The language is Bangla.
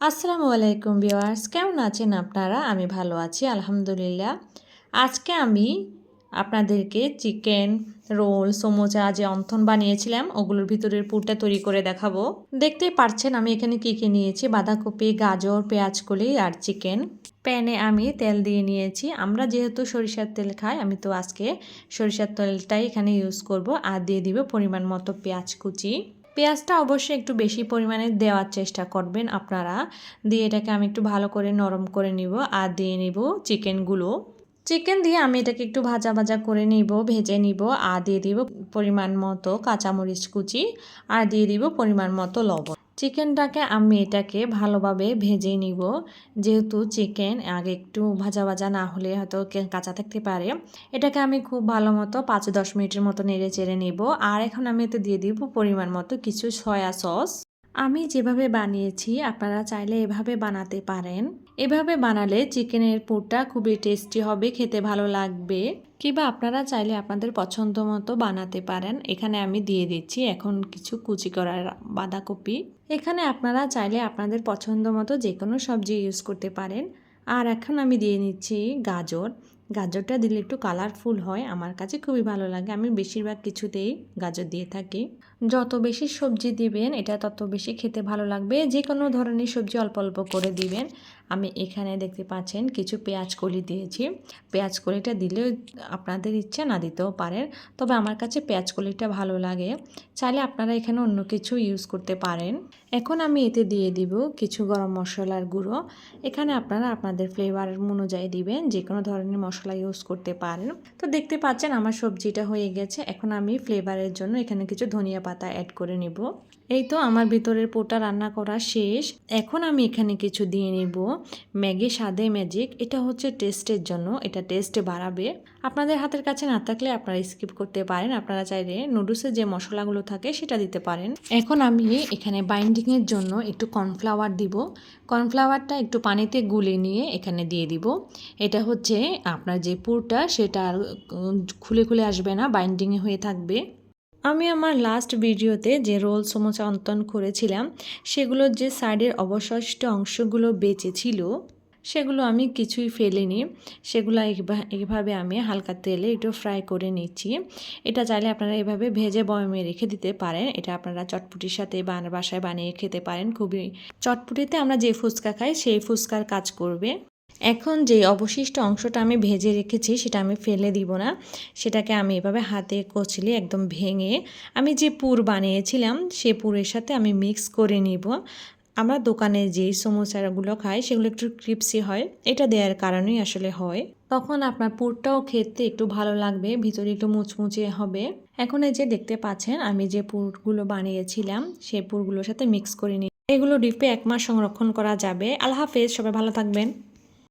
আসসালামু আলাইকুম ভিওয়ার্স কেমন আছেন আপনারা? আমি ভালো আছি, আলহামদুলিল্লাহ। আজকে আমি আপনাদেরকে চিকেন রোল, সমোচা যে অন্থন বানিয়েছিলাম, ওগুলোর ভিতরের পুরটা তৈরি করে দেখাবো। দেখতেই পারছেন আমি এখানে কী কী নিয়েছি, বাঁধাকপি, গাজর পেঁয়াজ কলি আর চিকেন। প্যানে আমি তেল দিয়ে নিয়েছি। আমরা যেহেতু সরিষার তেল খাই, আমি তো আজকে সরিষার তেলটাই এখানে ইউজ করব। আর দিয়ে দিব পরিমাণ মতো পেঁয়াজ কুচি। পেঁয়াজটা অবশ্যই একটু বেশি পরিমাণে দেওয়ার চেষ্টা করবেন আপনারা। দিয়ে এটাকে আমি একটু ভালো করে নরম করে নিব আর দিয়ে নিব চিকেনগুলো। চিকেন দিয়ে আমি এটাকে একটু ভাজা ভাজা করে নিব, ভেজে নিব আর দিয়ে দিব পরিমাণ মতো কাঁচামরিচ কুচি আর দিয়ে দিব পরিমাণ মতো লবণ। চিকেনটাকে আমি এটাকে ভালোভাবে ভেজে নিব। যেহেতু চিকেন আগে একটু ভাজা ভাজা না হলে হয়তো কাঁচা থাকতে পারে। এটাকে আমি খুব ভালো মতো পাঁচ দশ মিনিটের মতো নেড়ে চেড়ে নিব। আর এখন আমি এতে দিয়ে দিব পরিমাণ মতো কিছু সয়া সস আমি যেভাবে বানিয়েছি, আপনারা চাইলে এভাবে বানাতে পারেন। এভাবে বানালে চিকেনের পুরটা খুবই টেস্টি হবে, খেতে ভালো লাগবে। কিংবা আপনারা চাইলে আপনাদের পছন্দ মতো বানাতে পারেন। এখানে আমি দিয়ে দিচ্ছি এখন কিছু কুচি করার বাঁধাকপি। এখানে আপনারা চাইলে আপনাদের পছন্দ মতো যে কোনো সবজি ইউজ করতে পারেন। আর এখন আমি দিয়ে নিচ্ছি গাজর। গাজরটা দিলে একটু কালারফুল হয়, আমার কাছে খুবই ভালো লাগে। আমি বেশিরভাগ কিছুতেই গাজর দিয়ে থাকি। যত বেশি সবজি দিবেন, এটা তত বেশি খেতে ভালো লাগবে। যে কোনো ধরনের সবজি অল্প অল্প করে দিবেন। আমি এখানে দেখতে পাচ্ছেন কিছু পেঁয়াজ কলি দিয়েছি। পেঁয়াজ কলিটা দিলেও আপনাদের ইচ্ছা না দিতেও পারেন। তবে আমার কাছে পেঁয়াজ কলিটা ভালো লাগে। চাইলে আপনারা এখানে অন্য কিছু ইউজ করতে পারেন। এখন আমি এতে দিয়ে দিব কিছু গরম মশলার গুঁড়ো। এখানে আপনারা আপনাদের ফ্লেভার অনুযায়ী দিবেন যে কোনো ধরনের মশলা ইউজ করতে পারেন। তো দেখতে পাচ্ছেন আমার সবজিটা হয়ে গেছে। এখন আমি ফ্লেভারের জন্য এখানে কিছু ধনিয়া পাতা অ্যাড করে নিব। এই তো আমার ভিতরের পোটা রান্না করা শেষ। এখন আমি এখানে কিছু দিয়ে নিব। ম্যাগি স্বাদে ম্যাজিক, এটা হচ্ছে টেস্টের জন্য, এটা টেস্ট বাড়াবে। আপনাদের হাতের কাছে না থাকলে আপনারা স্কিপ করতে পারেন, আপনারা চাইলে নুডলসের যে মশলাগুলো থাকে সেটা দিতে পারেন। এখন আমি এখানে বাইন্ডিংয়ের জন্য একটু কর্নফ্লাওয়ার দিব। কর্নফ্লাওয়ারটা একটু পানিতে গুলে নিয়ে এখানে দিয়ে দিব। এটা হচ্ছে আপনার যে পুরটা সেটা খুলে খুলে আসবে না, বাইন্ডিংয়ে হয়ে থাকবে। আমি আমার লাস্ট ভিডিওতে যে রোল সমোচা অন্তন করেছিলাম সেগুলোর যে সাইডের অবশিষ্ট অংশগুলো বেঁচে ছিল, সেগুলো আমি কিছুই ফেলিনি। সেগুলো এইভাবে আমি হালকা তেলে একটু ফ্রাই করে নিচ্ছি। এটা চাইলে আপনারা এভাবে ভেজে বয়মে রেখে দিতে পারেন। এটা আপনারা চটপুটির সাথে বাসায় বানিয়ে খেতে পারেন। খুবই, চটপুটিতে আমরা যে ফুচকা খাই, সেই ফুচকার কাজ করবে। এখন যে অবশিষ্ট অংশটা আমি ভেজে রেখেছি, সেটা আমি ফেলে দিব না। সেটাকে আমি এভাবে হাতে কচলে একদম ভেঙে আমি যে পুর বানিয়েছিলাম, সে পুরের সাথে আমি মিক্স করে নিব। আমরা দোকানে যেই সমোসাগুলো খাই, সেগুলো একটু ক্রিপসি হয়, এটা দেওয়ার কারণেই আসলে হয়। তখন আপনার পুরটাও খেতে একটু ভালো লাগবে, ভিতরে একটু মুচমুচে হবে। এখন এই যে দেখতে পাচ্ছেন, আমি যে পুরগুলো বানিয়েছিলাম সেই পুরগুলোর সাথে মিক্স করে নিই। এগুলো ডিপে এক মাস সংরক্ষণ করা যাবে। আল্লাহ হাফেজ, সবাই ভালো থাকবেন।